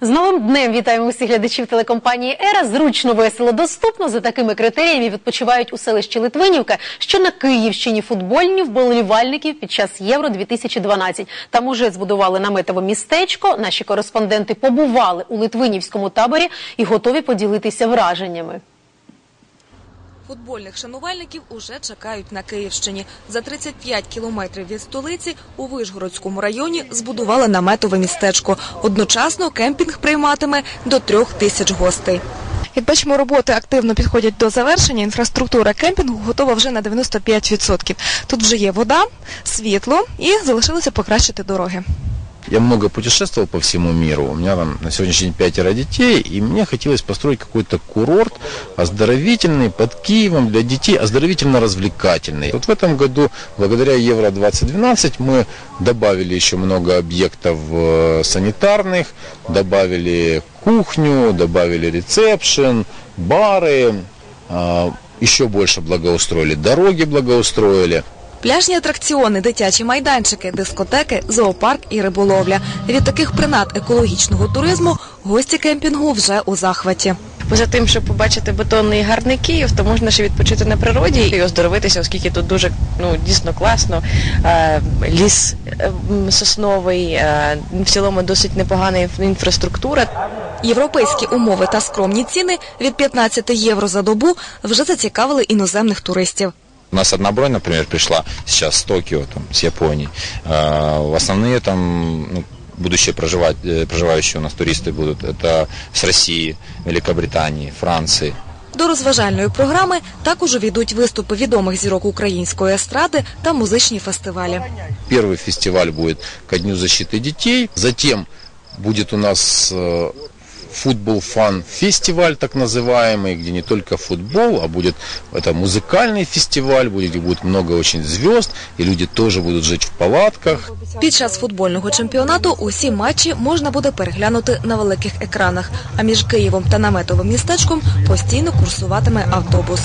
З новим днем вітаємо усіх глядачів телекомпанії Ера. Зручно, весело, доступно. За такими критеріями відпочивають у селищі Литвинівка, що на Київщині футбольні вболівальників під час Євро 2012 Там уже збудували наметове містечко. Наші кореспонденти побували у Литвинівському таборі і готові поділитися враженнями. Футбольних шанувальників уже чекають на Київщині. За 35 кілометрів від столиці у Вишгородському районі збудували наметове містечко. Одночасно кемпінг прийматиме до трьох тисяч гостей. Як бачимо, роботи активно підходять до завершення. Інфраструктура кемпінгу готова вже на 95%. Тут вже є вода, світло і залишилося покращити дороги. Я много путешествовал по всему миру. У меня там на сегодняшний день пятеро детей, и мне хотелось построить какой-то курорт оздоровительный под Киевом для детей, оздоровительно-развлекательный. Вот в этом году, благодаря Евро-2012, мы добавили еще много объектов э, санитарных, добавили кухню, добавили ресепшн, бары, а, еще больше благоустроили, дороги благоустроили. Пляжні атракціони, дитячі майданчики, дискотеки, зоопарк і риболовля. Від таких принад екологічного туризму гості кемпінгу вже у захваті. Поза тим, щоб побачити бетонний гарний Київ, то можна ще відпочити на природі і оздоровитися, оскільки тут дуже ну дійсно класно. Е, ліс е, сосновий, е, в цілому досить непогана інфраструктура. Європейські умови та скромні ціни від 15 євро за добу вже зацікавили іноземних туристів. У нас одна бронь, например, пришла сейчас с Токио, там, с Японии. А, В основные там ну, будущие проживать, э, проживающие у нас туристы будут это с России, Великобритании, Франции. До розважальної програми також увійдуть виступи відомих зірок української естради та музичні фестивалі. Первый фестиваль будет ко Дню защиты детей. Затем будет у нас э, футбол фан фестиваль так называемый, где не только футбол, а будет это музыкальный фестиваль, будет, где будет много очень звезд, и люди тоже будут жить в палатках. Під час футбольного чемпіонату усі матчі можна буде переглянути на великих екранах. А між Києвом та наметовим містечком постійно курсуватиме автобус.